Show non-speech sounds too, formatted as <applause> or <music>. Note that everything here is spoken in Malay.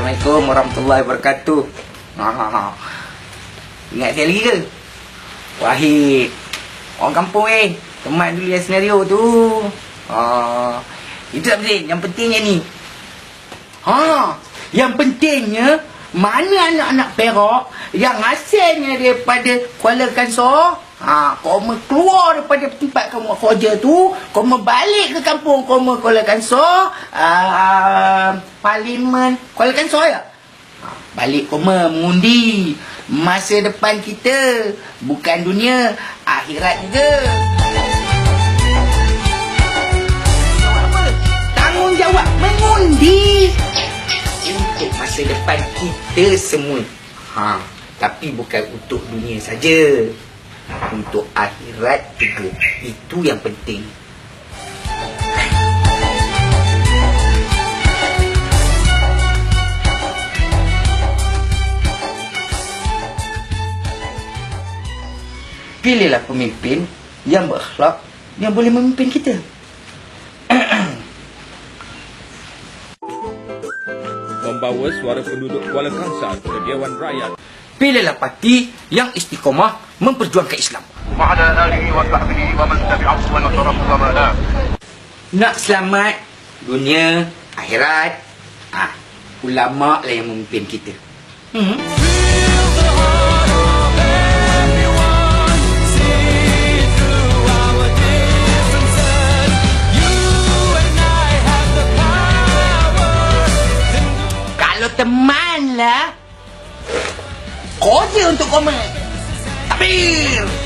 Assalamualaikum warahmatullahi wabarakatuh. Ingat saya lagi ke? Wahid. Orang kampung eh. Teman dulu yang senario tu. Ha. Itu tak penting. Yang pentingnya ni. Ha. Yang pentingnya mana anak-anak Perak yang asalnya daripada Kuala Kansar Ha, kau keluar daripada tempat kamu kerja tu, kau balik ke kampung kau Kuala Kansar, uh, parlimen Kuala Kansar ya? Ha, balik kau mengundi masa depan kita, bukan dunia, akhirat juga. Tanggungjawab mengundi untuk masa depan kita semua. Ha, tapi bukan untuk dunia saja untuk akhirat juga. Itu yang penting. Pilihlah pemimpin yang berakhlak yang boleh memimpin kita. <clears throat> membawa suara penduduk Kuala Kangsar ke Dewan Rakyat Pilihlah parti yang istiqomah memperjuangkan Islam. Nak selamat dunia, akhirat, ah, ulama lah yang memimpin kita. Hmm. Kalau teman lah, kau untuk komen. saber!